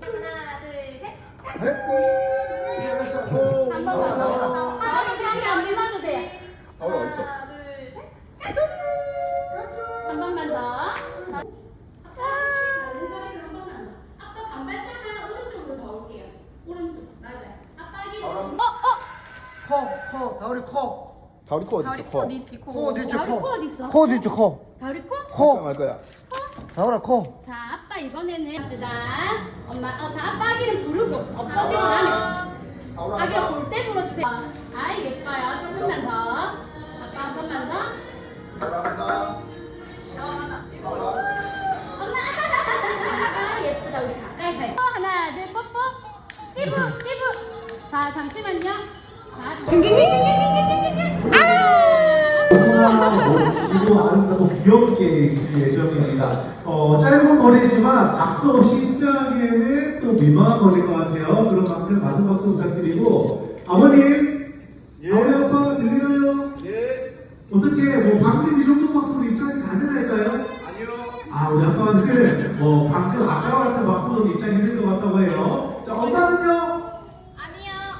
하나, 둘, 셋. 한 번만 더. 할아버지 한개 안 밀어주세요. 가오리 어딨어? 하나, 둘, 셋. 한 번만 더. 아빠 반발자만 오른쪽으로 더 올게요. 오른쪽 맞아요. 아빠 이 가오리 코, 코, 다우리 코. 가오리 코? 코 어디 있지? 코. 코 어디 있지, 다리 코? 코 어디 있어? 코 어디 있지, 코? 다리 코? 코. 말 거야. 다우라 코. 자, 아빠 이번에는 쓰다. 엄마, 어, 자, 아빠 아기를 부르고 7분, 7분. 자, 잠시만요. 지금 아, 아름답고 귀엽게 있을 예정입니다. 어, 짧은 거리지만 박수 없이 입장에는 또 민망한 거리일 것 같아요. 그런 만큼 많은 박수 부탁드리고 아버님, 예. 아버님 아빠 들리나요? 예. 어떻게 뭐 방금 이 정도 박수로 입장이 가능할까요? 아니요. 아 우리 아빠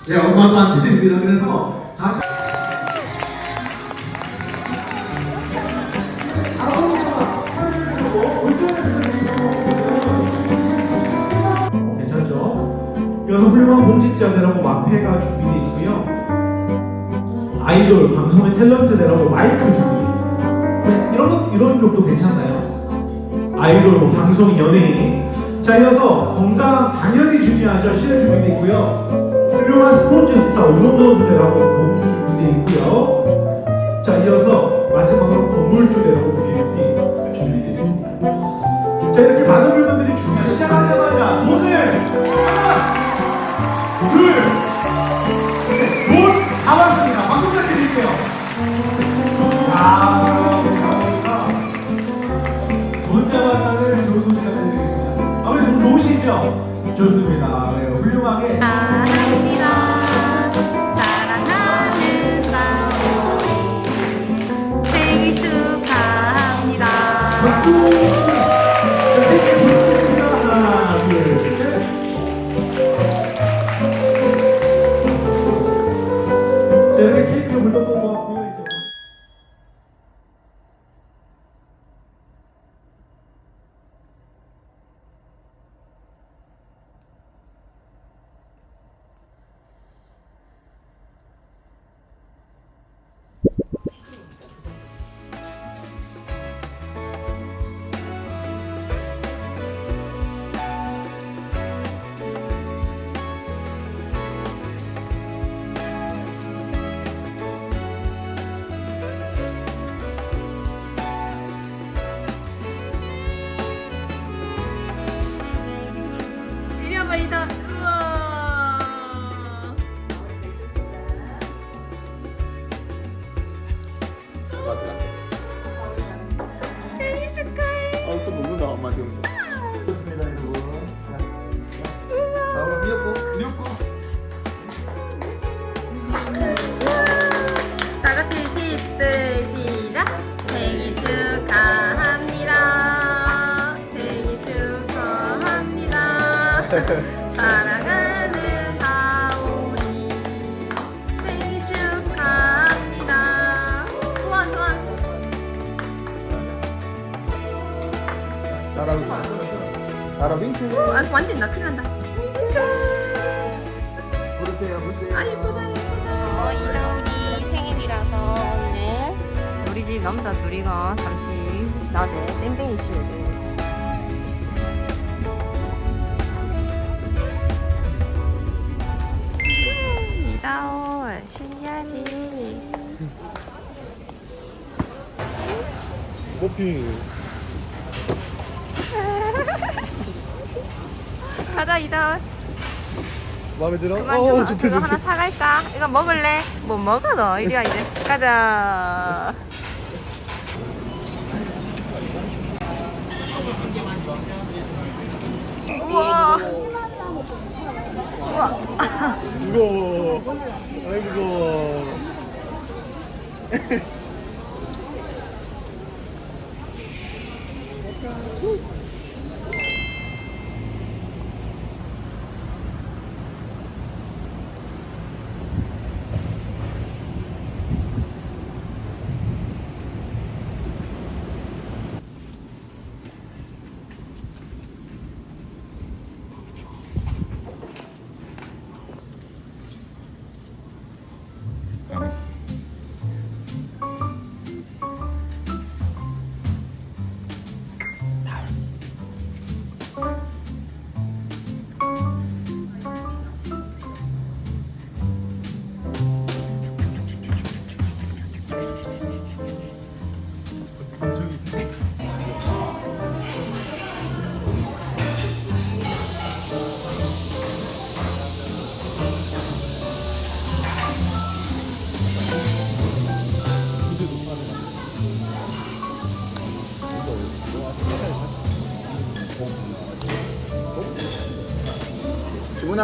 네 엄마도 안 드립니다. 그래서 다시 괜찮죠? 이어서 훌륭한 공직자들하고 만패가 준비되어 있고요. 아이돌 방송의 탤런트들하고 마이크 준비되어 있습니다. 네, 이런 것- 이런 쪽도 괜찮나요? 아이돌, 뭐 방송, 연예인. 자, 이어서 건강 당연히 중요하죠. 시를 준비되어 있고요. 훌륭한 스포츠 스타, 운동선수들하고 공부 준비되어 있고요. 자, 이어서 마지막으로 건물주들하고 BFD 준비되어 있습니다. 자, 이렇게 많은 물건들이 준비 시작하자마자 오늘 하나, 둘, 셋, 돈 잡았습니다. 박수 부탁드릴게요. 아, 감사합니다. 돈 잡았다는 좋은 소식 전해드리겠습니다. 아무래도 돈 좋으시죠? 좋습니다. 네, 훌륭하게. 박 다 같이 시들 시작. 생일 축하합니다. 생일 축하합니다. 사랑하는 다오리. 생일 축하합니다. 소원 소원. 따라오고. 따라 윙크. 아 완전 나 큰일 난다. 부르세요, 부르세요. 아 예쁘다 예쁘다. 저 이다우리 생일이라서 오늘 우리 집 남자 둘이가 잠시 낮에 땡땡이 치를 이다올 신기하지. 모핑. 가자 이다올. 마음에 들어? 그만 어, 좀 좋대, 이거 좋대. 하나 사갈까? 이거 먹을래? 뭐 먹어 너 이리 와 이제 가자 우와 우와 무거워. 아이, 무거워.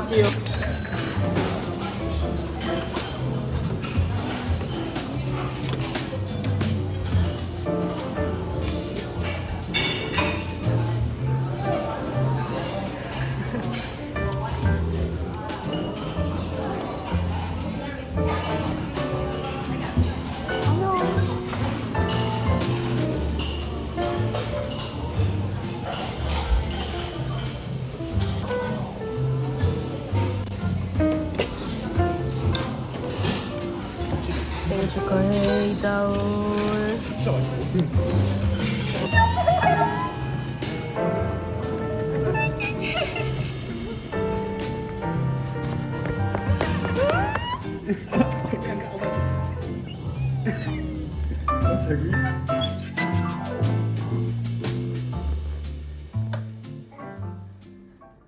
주문 축하해 이다울 진짜 맛있어. 갑자기?